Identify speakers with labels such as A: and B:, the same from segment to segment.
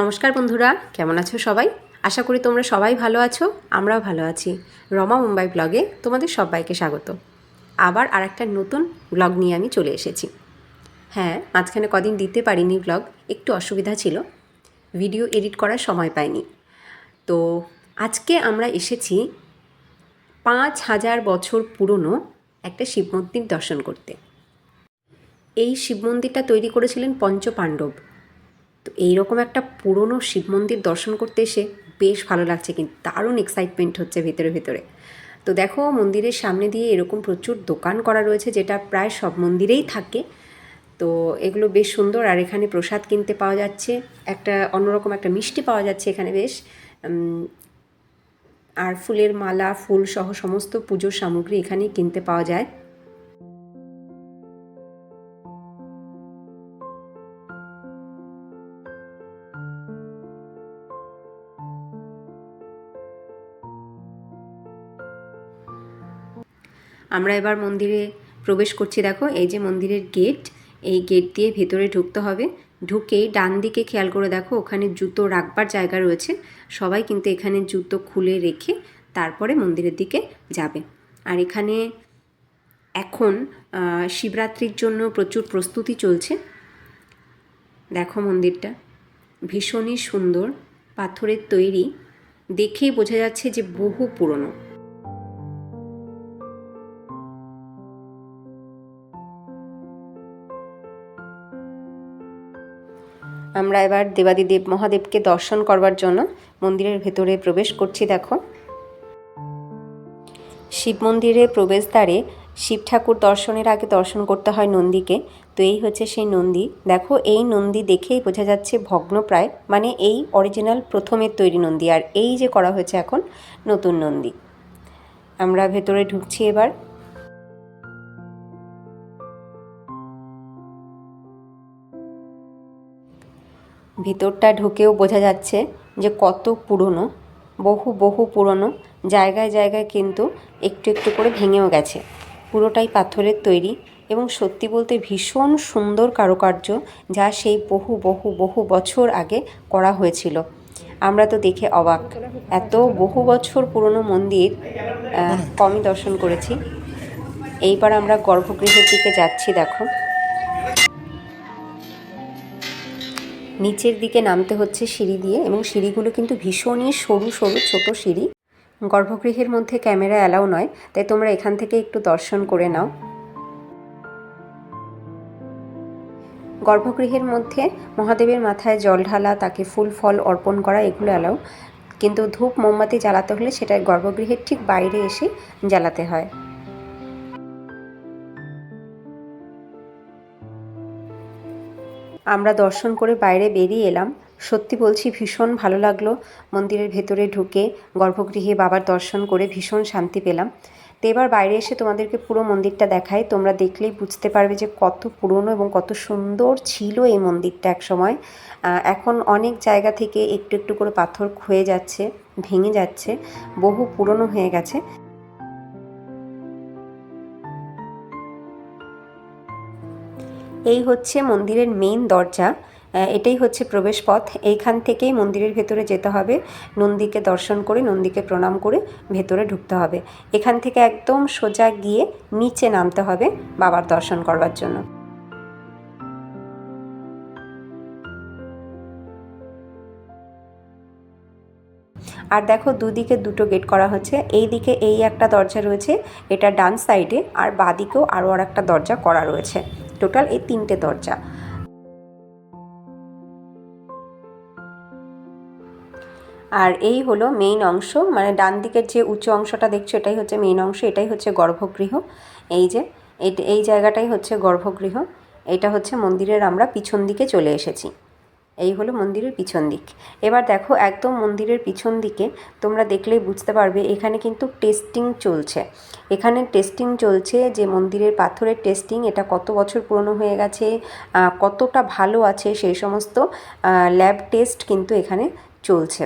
A: নমস্কার বন্ধুরা, কেমন আছো সবাই? আশা করি তোমরা সবাই ভালো আছো, আমরাও ভালো আছি। রমা মুম্বাই ব্লগে তোমাদের সবাইকে স্বাগত। আবার আর একটা নতুন ব্লগ নিয়ে আমি চলে এসেছি। হ্যাঁ মাঝখানে কদিন দিতে পারিনি ব্লগ, একটু অসুবিধা ছিল। ভিডিও এডিট করার সময় পাইনি। তো আজকে আমরা এসেছি পাঁচ হাজার বছর পুরনো একটা শিব মন্দির দর্শন করতে। এই শিব মন্দিরটা তৈরি করেছিলেন পঞ্চপাণ্ডব। তো এইরকম একটা পুরনো শিব মন্দির দর্শন করতে এসে বেশ ভালো লাগছে, কিন্তু দারুণ এক্সাইটমেন্ট হচ্ছে ভেতরে ভেতরে। তো দেখো, মন্দিরের সামনে দিয়ে এরকম প্রচুর দোকান করা রয়েছে, যেটা প্রায় সব মন্দিরেই থাকে। তো এগুলো বেশ সুন্দর, আর এখানে প্রসাদ কিনতে পাওয়া যাচ্ছে, একটা অন্যরকম একটা মিষ্টি পাওয়া যাচ্ছে এখানে বেশ। আর ফুলের মালা, ফুল সহ সমস্ত পুজোর সামগ্রী এখানেই কিনতে পাওয়া যায়। আমরা এবার মন্দিরে প্রবেশ করছি। দেখো, এই যে মন্দিরের গেট এই গেট দিয়ে ভেতরে ঢুকতে হবে। ঢুকেই ডান দিকে খেয়াল করে দেখো, ওখানে জুতো রাখবার জায়গা রয়েছে। সবাই কিন্তু এখানে জুতো খুলে রেখে তারপরে মন্দিরের দিকে যাবে। আর এখানে এখন শিবরাত্রির জন্য প্রচুর প্রস্তুতি চলছে। দেখো মন্দিরটা, ভীষণই সুন্দর, পাথরের তৈরি। দেখেই বোঝা যাচ্ছে যে বহু পুরনো। আমরা এবার দেবাদিদেব মহাদেবকে দর্শন করবার জন্য মন্দিরের ভেতরে প্রবেশ করছি, দেখো। শিব মন্দিরে প্রবেশদ্বারে শিব ঠাকুর দর্শনের আগে দর্শন করতে হয় নন্দীকে। তো এই হচ্ছে সেই নন্দী। দেখো, এই নন্দী দেখেই বোঝা যাচ্ছে ভগ্নপ্রায় মানে এই অরিজিনাল প্রথমের তৈরি নন্দী। আর এই যে করা হয়েছে এখন নতুন নন্দী। আমরা ভেতরে ঢুকছি এবার। ভিতরটা ঢুকেও বোঝা যাচ্ছে যে কত পুরনো, বহু বহু পুরনো, জায়গায় জায়গায় কিন্তু একটু একটু করে ভেঙেও গেছে। পুরোটাই পাথরের তৈরি এবং সত্যি বলতে ভীষণ সুন্দর কারুকার্য যা সেই বহু বহু বহু বছর আগে করা হয়েছিল। আমরা তো দেখে অবাক। এত বহু বছর পুরনো মন্দির কমই দর্শন করেছি। এইবার আমরা গর্ভগৃহের দিকে যাচ্ছি, দেখো। নিচের দিকে নামতে হচ্ছে সিঁড়ি দিয়ে এবং সিঁড়িগুলো কিন্তু ভীষণই সরু সরু ছোট সিঁড়ি। গর্ভগৃহের মধ্যে ক্যামেরা অ্যালাউ নয়, তাই তোমরা এখান থেকে একটু দর্শন করে নাও। গর্ভগৃহের মধ্যে মহাদেবের মাথায় জল ঢালা, তাকে ফুল ফল অর্পণ করা, এগুলো অ্যালাউ। কিন্তু ধূপ মোমবাতি জ্বালাতে হলে সেটা গর্ভগৃহের ঠিক বাইরে এসে জ্বালাতে হয়। আমরা দর্শন করে বাইরে বেরিয়ে এলাম। সত্যি বলছি, ভীষণ ভালো লাগল। মন্দিরের ভেতরে ঢুকে গর্ভগৃহে বাবার দর্শন করে ভীষণ শান্তি পেলাম। তো এবার বাইরে এসে তোমাদেরকে পুরো মন্দিরটা দেখাই। তোমরা দেখলেই বুঝতে পারবে যে কত পুরনো এবং কত সুন্দর ছিল এই মন্দিরটা এক সময় এখন অনেক জায়গা থেকে একটু একটু করে পাথর ক্ষয়ে যাচ্ছে, ভেঙে যাচ্ছে, বহু পুরনো হয়ে গেছে। এই হচ্ছে মন্দিরের মেইন দরজা। এটাই হচ্ছে প্রবেশ পথ এইখান থেকেই মন্দিরের ভেতরে যেতে হবে। নন্দীকে দর্শন করে, নন্দীকে প্রণাম করে ভেতরে ঢুকতে হবে। এখান থেকে একদম সোজা গিয়ে নিচে নামতে হবে বাবার দর্শন করবার জন্য। আর দেখো দুদিকে দুটো গেট করা হচ্ছে। এই দিকে এই একটা দরজা রয়েছে, এটা ডান সাইডে আর বাদিকেও আরও আর একটা দরজা করা রয়েছে। টোটাল এই তিনটে দরজা। আর এই হলো মেইন অংশ মানে ডান দিকের যে উঁচু অংশটা দেখছ এটাই হচ্ছে মেইন অংশ, এটাই হচ্ছে গর্ভগৃহ। এই যে এই- জায়গাটাই হচ্ছে গর্ভগৃহ। এটা হচ্ছে মন্দিরের আমরা পিছন দিকে চলে এসেছি। এই হলো মন্দিরের পিছন দিক। এবার দেখো একদম মন্দিরের পিছন দিকে তোমরা দেখলেই বুঝতে পারবে এখানে কিন্তু টেস্টিং চলছে। এখানে টেস্টিং চলছে যে মন্দিরের পাথরের টেস্টিং এটা কত বছর পুরনো হয়ে গেছে কতটা ভালো আছে সেই সমস্ত ল্যাব টেস্ট কিন্তু এখানে চলছে।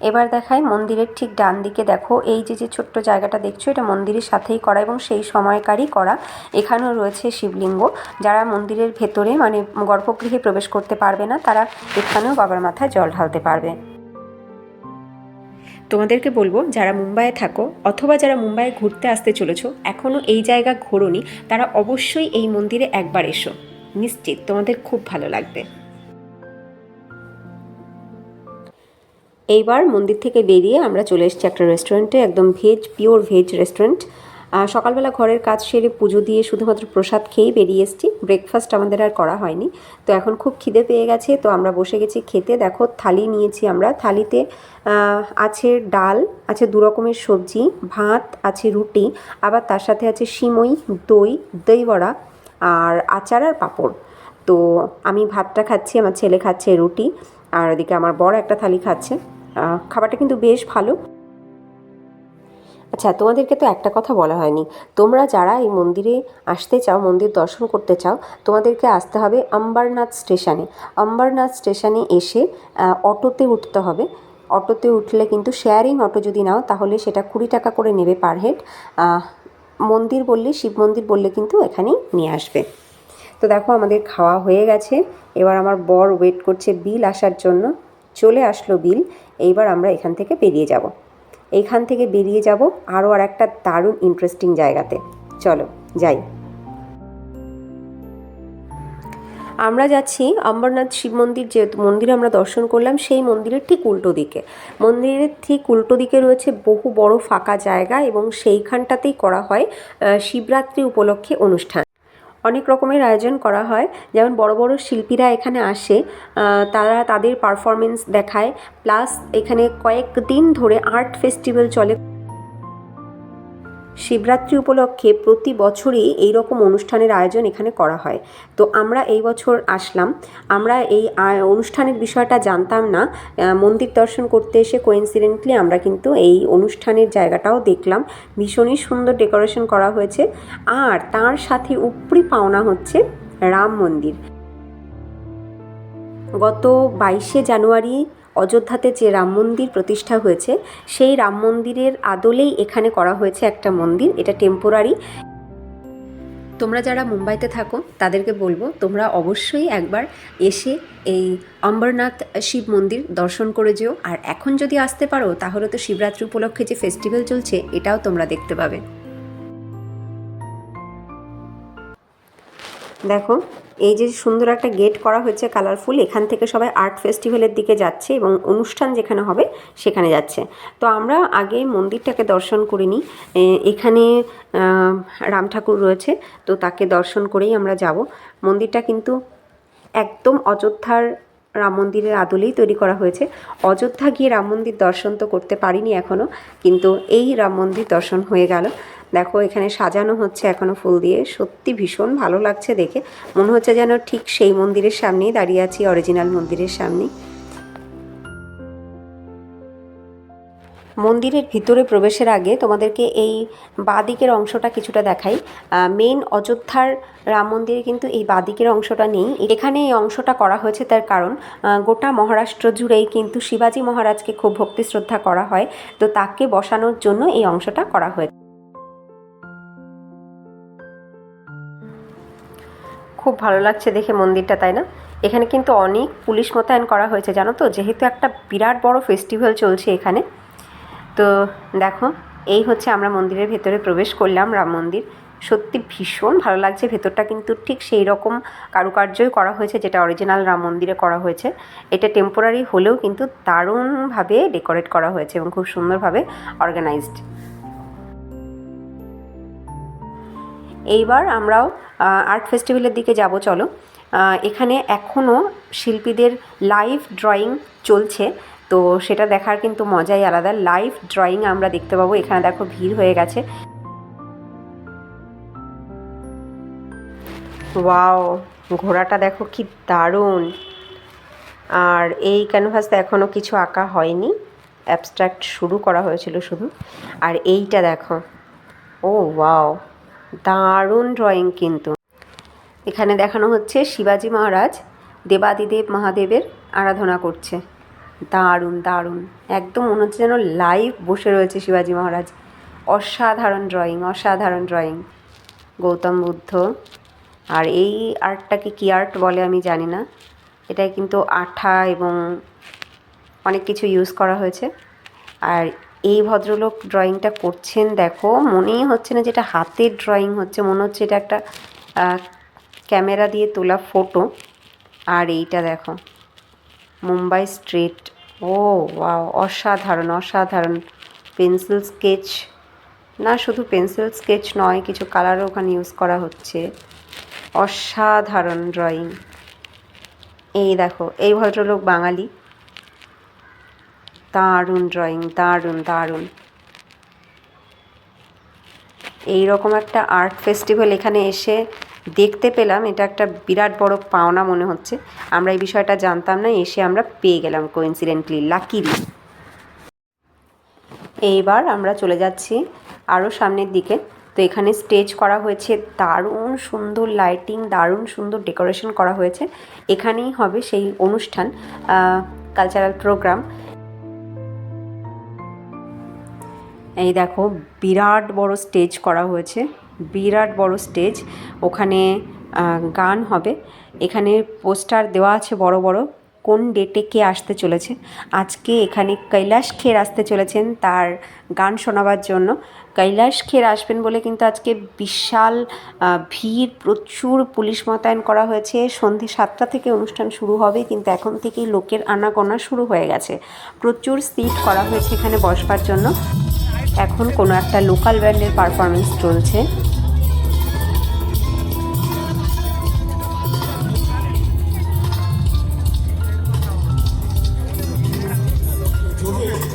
A: এবার দেখাই মন্দিরের ঠিক ডান দিকে। দেখো, এই যে যে ছোট্ট জায়গাটা দেখছ, এটা মন্দিরের সাথেই করা এবং সেই সময়কারই করা। এখানেও রয়েছে শিবলিঙ্গ। যারা মন্দিরের ভেতরে মানে গর্ভগৃহে প্রবেশ করতে পারবে না, তারা এখানেও বাবার মাথায় জল ঢালতে পারবে। তোমাদেরকে বলব, যারা মুম্বাইয়ে থাকো, অথবা যারা মুম্বাইয়ে ঘুরতে আসতে চলেছো এখনও এই জায়গা ঘোরোনি তারা অবশ্যই এই মন্দিরে একবার এসো। নিশ্চিত তোমাদের খুব ভালো লাগবে। এইবার মন্দির থেকে বেরিয়ে আমরা চলে এসেছি একটা রেস্টুরেন্টে একদম ভেজ পিওর ভেজ রেস্টুরেন্ট সকালবেলা ঘরের কাজ সেরে পুজো দিয়ে শুধুমাত্র প্রসাদ খেয়েই বেরিয়ে এসেছি। ব্রেকফাস্ট আমাদের আর করা হয়নি। তো এখন খুব খিদে পেয়ে গেছে, তো আমরা বসে গেছি খেতে। দেখো, থালি নিয়েছি আমরা। থালিতে আছে ডাল, আছে দু রকমের সবজি, ভাত, আছে রুটি, আবার তার সাথে আছে সিমই, দই দই বড়া, আর আচার আর পাঁপড়। তো আমি ভাতটা খাচ্ছি, আমার ছেলে খাচ্ছে রুটি, আর ওদিকে আমার বড় একটা থালি খাচ্ছে। খাবারটা কিন্তু বেশ ভালো। আচ্ছা তোমাদেরকে তো একটা কথা বলা হয়নি। তোমরা যারা এই মন্দিরে আসতে চাও, মন্দির দর্শন করতে চাও, তোমাদেরকে আসতে হবে অম্বরনাথ স্টেশনে। অম্বরনাথ স্টেশনে এসে অটোতে উঠতে হবে। অটোতে উঠলে কিন্তু শেয়ারিং অটো যদি নাও, তাহলে সেটা কুড়ি টাকা করে নেবে পার হেড মন্দির বললে, শিব মন্দির বললে কিন্তু এখানেই নিয়ে আসবে। তো দেখো, আমাদের খাওয়া হয়ে গেছে। এবার আমার বর ওয়েট করছে বিল আসার জন্য। চলে আসলো বিল, এইবার আমরা এখান থেকে বেরিয়ে যাব। এইখান থেকে বেরিয়ে যাব আরও আর একটা দারুণ ইন্টারেস্টিং জায়গাতে। চলো, যাই। আমরা যাচ্ছি অম্বরনাথ শিব মন্দির যে মন্দিরে আমরা দর্শন করলাম, সেই মন্দিরের ঠিক উল্টো দিকে। মন্দিরের ঠিক উল্টো দিকে রয়েছে বহু বড় ফাঁকা জায়গা এবং সেইখানটাতেই করা হয় শিবরাত্রি উপলক্ষে অনুষ্ঠান। অনেক রকমের আয়োজন করা হয়। যেমন বড় বড় শিল্পীরা এখানে আসে তারা তাদের পারফরমেন্স দেখায়। প্লাস এখানে কয়েক দিন ধরে আর্ট ফেস্টিভ্যাল চলে। শিবরাত্রি উপলক্ষে প্রতি বছরই এই রকম অনুষ্ঠানের আয়োজন এখানে করা হয়। তো আমরা এই বছর আসলাম। আমরা এই অনুষ্ঠানের বিষয়টা জানতাম না। মন্দির দর্শন করতে এসে কোইন্সিডেন্টলি আমরা কিন্তু এই অনুষ্ঠানের জায়গাটাও দেখলাম। ভীষণই সুন্দর ডেকোরেশন করা হয়েছে। আর তার সাথে উপরি পাওনা হচ্ছে রাম মন্দির। গত বাইশে জানুয়ারি অযোধ্যাতে যে রাম মন্দির প্রতিষ্ঠা হয়েছে, সেই রাম মন্দিরের আদলেই এখানে করা হয়েছে একটা মন্দির, এটা টেম্পোরারি তোমরা যারা মুম্বাইতে থাকো, তাদেরকে বলব, তোমরা অবশ্যই একবার এসে এই অম্বরনাথ শিব মন্দির দর্শন করে যেও। আর এখন যদি আসতে পারো, তাহলে তো শিবরাত্রি উপলক্ষে যে ফেস্টিভ্যাল চলছে, এটাও তোমরা দেখতে পাবে। দেখো এই যে সুন্দর একটা গেট করা হয়েছে কালারফুল, এখান থেকে সবাই আর্ট ফেস্টিভ্যালের দিকে যাচ্ছে এবং অনুষ্ঠান যেখানে হবে সেখানে যাচ্ছে। তো আমরা আগে মন্দিরটাকে দর্শন করে নিই এখানে রাম ঠাকুর রয়েছে, তো তাকে দর্শন করেই আমরা যাব। মন্দিরটা কিন্তু একদম অযোধ্যার রাম মন্দিরের আদলেই তৈরি করা হয়েছে। অযোধ্যা গিয়ে রাম মন্দির দর্শন তো করতে পারিনি এখনও কিন্তু এই রাম মন্দির দর্শন হয়ে গেল। দেখো, এখানে সাজানো হচ্ছে এখনও ফুল দিয়ে। সত্যি ভীষণ ভালো লাগছে দেখে। মনে হচ্ছে যেন ঠিক সেই মন্দিরের সামনেই দাঁড়িয়ে আছি অরিজিনাল মন্দিরের সামনেই। মন্দিরের ভিতরে প্রবেশের আগে তোমাদেরকে এই বাদিকের অংশটা কিছুটা দেখাই। মেন অযোধ্যার রাম মন্দিরে কিন্তু এই বাদিকের অংশটা নেই। এখানে এই অংশটা করা হয়েছে তার কারণ গোটা মহারাষ্ট্র জুড়েই কিন্তু শিবাজি মহারাজকে খুব ভক্তি শ্রদ্ধা করা হয়। তো তাকে বসানোর জন্য এই অংশটা করা হয়েছে খুব ভালো লাগছে দেখে মন্দিরটা, তাই না? এখানে কিন্তু অনেক পুলিশ মোতায়েন করা হয়েছে, জানো তো? যেহেতু একটা বিরাট বড় ফেস্টিভ্যাল চলছে এখানে। তো দেখো, এই হচ্ছে আমরা মন্দিরের ভেতরে প্রবেশ করলাম, রাম মন্দির। সত্যি ভীষণ ভালো লাগছে, ভেতরটা কিন্তু ঠিক সেই রকম কারুকার্যই করা হয়েছে, যেটা অরিজিনাল রাম মন্দিরে করা হয়েছে। এটা টেম্পোরারি হলেও কিন্তু দারুণভাবে ডেকোরেট করা হয়েছে এবং খুব সুন্দরভাবে অর্গানাইজড এইবার আমরাও আর্ট ফেস্টিভ্যালের দিকে যাব, চলো। এখানে এখনও শিল্পীদের লাইভ ড্রয়িং চলছে। তো সেটা দেখার কিন্তু মজাই আলাদা। লাইভ ড্রয়িং আমরা দেখতে পাবো। এখানে দেখো ভিড় হয়ে গেছে। ওয়াও ঘোড়াটা দেখো কি দারুণ! আর এই ক্যানভাসটা এখনও কিছু আঁকা হয়নি। অ্যাবস্ট্রাক্ট শুরু করা হয়েছিল শুধু। আর এইটা দেখো। ও ওয়াও দারুণ ড্রয়িং কিন্তু। এখানে দেখানো হচ্ছে শিবাজি মহারাজ দেবাদিদেব মহাদেবের আরাধনা করছে। দারুণ দারুণ। একদম মনে হচ্ছে যেন লাইভ বসে রয়েছে শিবাজি মহারাজ। অসাধারণ ড্রয়িং অসাধারণ ড্রয়িং গৌতম বুদ্ধ। আর এই আর্টটাকে কী আর্ট বলে আমি জানি না। এটায় কিন্তু আঠা এবং অনেক কিছু ইউজ করা হয়েছে। আর এই ভদ্রলোক ড্রয়িংটা করছেন, দেখো, মনেই হচ্ছে না যেটা হাতের ড্রয়িং হচ্ছে, মনে হচ্ছে এটা একটা ক্যামেরা দিয়ে তোলা ফটো আর এইটা দেখো। মুম্বাই স্ট্রিট। ও, ওয়াও, অসাধারণ অসাধারণ। Pencil sketch. না, শুধু পেন্সিল স্কেচ নয়, কিছু কালারও ওখানে ইউজ করা হচ্ছে। অসাধারণ ড্রয়িং এই দেখো, এই ভদ্রলোক বাঙালি। দারুণ ড্রয়িং দারুণ দারুণ। এই রকম একটা আর্ট ফেস্টিভ্যাল এখানে এসে দেখতে পেলাম, এটা একটা বিরাট বড় পাওনা মনে হচ্ছে। আমরা এই বিষয়টা জানতাম না, এসে আমরা পেয়ে গেলাম কোইন্সিডেন্টলি লাকিলি এইবার আমরা চলে যাচ্ছি আরও সামনের দিকে। তো এখানে স্টেজ করা হয়েছে, দারুণ সুন্দর লাইটিং দারুণ সুন্দর ডেকোরেশন করা হয়েছে। এখানেই হবে সেই অনুষ্ঠান কালচারাল প্রোগ্রাম এই দেখো, বিরাট বড় স্টেজ করা হয়েছে। বিরাট বড় স্টেজ। ওখানে গান হবে। এখানে পোস্টার দেওয়া আছে বড় বড়, কোন ডেটে কে আসতে চলেছে। আজকে এখানে কৈলাস খের আসতে চলেছেন তার গান শোনাবার জন্য। কৈলাস খের আসবেন বলে কিন্তু আজকে বিশাল ভিড়, প্রচুর পুলিশ মোতায়েন করা হয়েছে। সন্ধে সাতটা থেকে অনুষ্ঠান শুরু হবে, কিন্তু এখন থেকেই লোকের আনাগোনা শুরু হয়ে গেছে। প্রচুর সিট করা হয়েছে এখানে বসবার জন্য। এখন কোনো একটা লোকাল ব্যান্ডের পারফরমেন্স চলছে।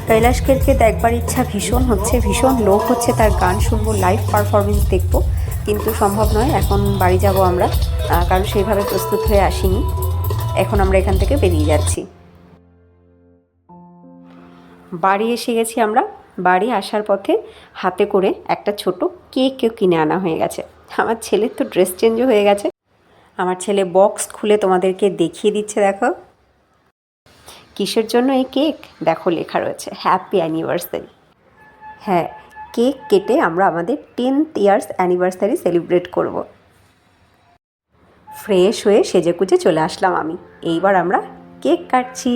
A: কৈলাস খেরকে দেখবার ইচ্ছা ভীষণ হচ্ছে, ভীষণ লোক হচ্ছে তার গান শুনব লাইভ পারফরমেন্স দেখব। কিন্তু সম্ভব নয়, এখন বাড়ি যাব আমরা কারণ সেইভাবে প্রস্তুত হয়ে আসিনি। এখন আমরা এখান থেকে বেরিয়ে যাচ্ছি। বাড়ি এসে গেছি আমরা। বাড়ি আসার পথে হাতে করে একটা ছোট কেকও কিনে আনা হয়ে গেছে। আমার ছেলের তো ড্রেস চেঞ্জও হয়ে গেছে। আমার ছেলে বক্স খুলে তোমাদেরকে দেখিয়ে দিচ্ছে, দেখো। কিসের জন্য এই কেক? দেখো লেখা রয়েছে হ্যাপি অ্যানিভার্সারি হ্যাঁ কেক কেটে আমরা আমাদের টেন্থ ইয়ার্স অ্যানিভার্সারি সেলিব্রেট করব। ফ্রেশ হয়ে সেজে কুজে চলে আসলাম আমি। এইবার আমরা কেক কাটছি।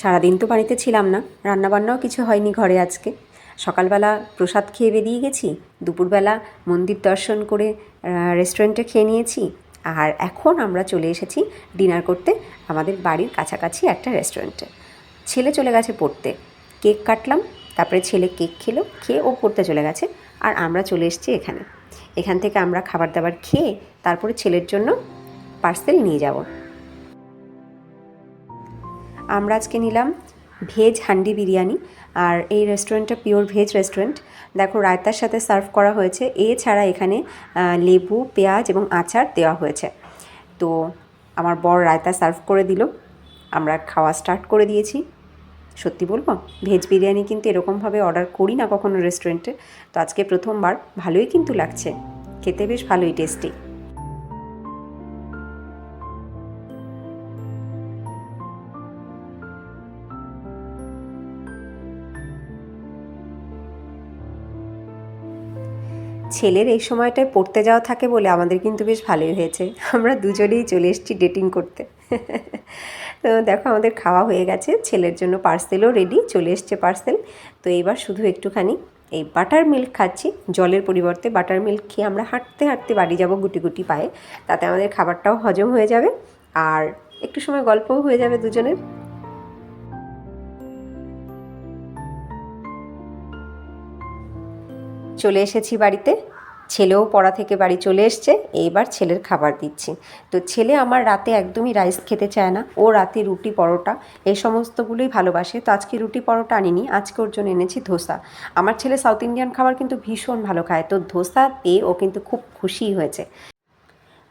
A: সারাদিন তো বাড়িতে ছিলাম না, রান্নাবান্নাও কিছু হয়নি ঘরে আজকে। সকালবেলা প্রসাদ খেয়ে বেরিয়ে গেছি, দুপুরবেলা মন্দির দর্শন করে রেস্টুরেন্টে খেয়ে নিয়েছি, আর এখন আমরা চলে এসেছি ডিনার করতে আমাদের বাড়ির কাছাকাছি একটা রেস্টুরেন্টে ছেলে চলে গেছে পড়তে কেক কাটলাম, তারপরে ছেলে কেক খেলো, খেয়ে ও পড়তে চলে গেছে, আর আমরা চলে এসেছি এখানে। এখান থেকে আমরা খাবার দাবার খেয়ে তারপরে ছেলের জন্য পার্সেল নিয়ে যাব। আমরা আজকে নিলাম ভেজ হান্ডি বিরিয়ানি আর এই রেস্টুরেন্টটা পিওর ভেজ রেস্টুরেন্ট। দেখো, রায়তার সাথে সার্ভ করা হয়েছে। এছাড়া এখানে লেবু, পেঁয়াজ এবং আচার দেওয়া হয়েছে। তো আমার বর রায়তা সার্ভ করে দিল। আমরা খাওয়া স্টার্ট করে দিয়েছি। সত্যি বলব, ভেজ বিরিয়ানি কিন্তু এরকমভাবে অর্ডার করি না কখনো রেস্টুরেন্টে। তো আজকে প্রথমবার, ভালোই কিন্তু লাগছে। খেতে বেশ ভালোই টেস্টি। ছেলের এই সময়টায় পড়তে যাওয়া থাকে বলে আমাদের কিন্তু বেশ ভালোই হয়েছে। আমরা দুজনেই চলে এসেছি ডেটিং করতে। তো দেখো আমাদের খাওয়া হয়ে গেছে, ছেলের জন্য পার্সেলও রেডি চলে এসছে পার্সেল তো এইবার শুধু একটুখানি এই বাটার মিল্ক খাচ্ছি। জলের পরিবর্তে বাটার মিল্ক খেয়ে আমরা হাঁটতে হাঁটতে বাড়ি যাব গুটি গুটি পায়ে। তাতে আমাদের খাবারটাও হজম হয়ে যাবে। আর একটু সময় গল্পও হয়ে যাবে দুজনের। চলে এসেছি বাড়িতে। ছেলেও পড়া থেকে বাড়ি চলে এসছে। এইবার ছেলের খাবার দিচ্ছি। তো ছেলে আমার রাতে একদমই রাইস খেতে চায় না। ও রাতে রুটি পরোটা, এই সমস্তগুলোই ভালোবাসে। তো আজকে রুটি পরোটা আনিনি। আজকে ওর জন্য এনেছি ধোসা। আমার ছেলে সাউথ ইন্ডিয়ান খাবার কিন্তু ভীষণ ভালো খায়। তো ধোসা পেয়ে ও কিন্তু খুব খুশি হয়েছে।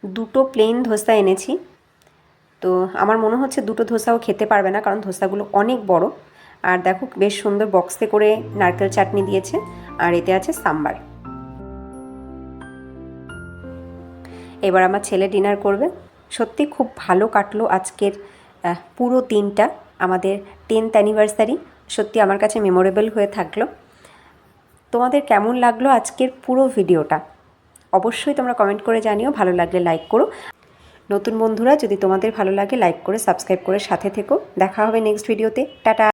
A: দুটো প্লেন ধোসা এনেছি। তো আমার মনে হচ্ছে দুটো ধোসাও খেতে পারবে না, কারণ ধোসাগুলো অনেক বড়। আর দেখো বেশ সুন্দর বক্সে করে নারকেল চাটনি দিয়েছে, আর এতে আছে সাম্বার। এবার আমার ছেলে ডিনার করবে। সত্যি খুব ভালো কাটলো আজকের পুরো দিনটা, আমাদের টেন্থ অ্যানিভার্সারি। সত্যি আমার কাছে মেমোরেবল হয়ে থাকল। তোমাদের কেমন লাগল আজকের পুরো ভিডিওটা? অবশ্যই তোমরা কমেন্ট করে জানিও, ভালো লাগলে লাইক করো। নতুন বন্ধুরা, যদি তোমাদের ভালো লাগে লাইক করে সাবস্ক্রাইব করে সাথে থেকো। দেখা হবে নেক্সট ভিডিওতে টাটা!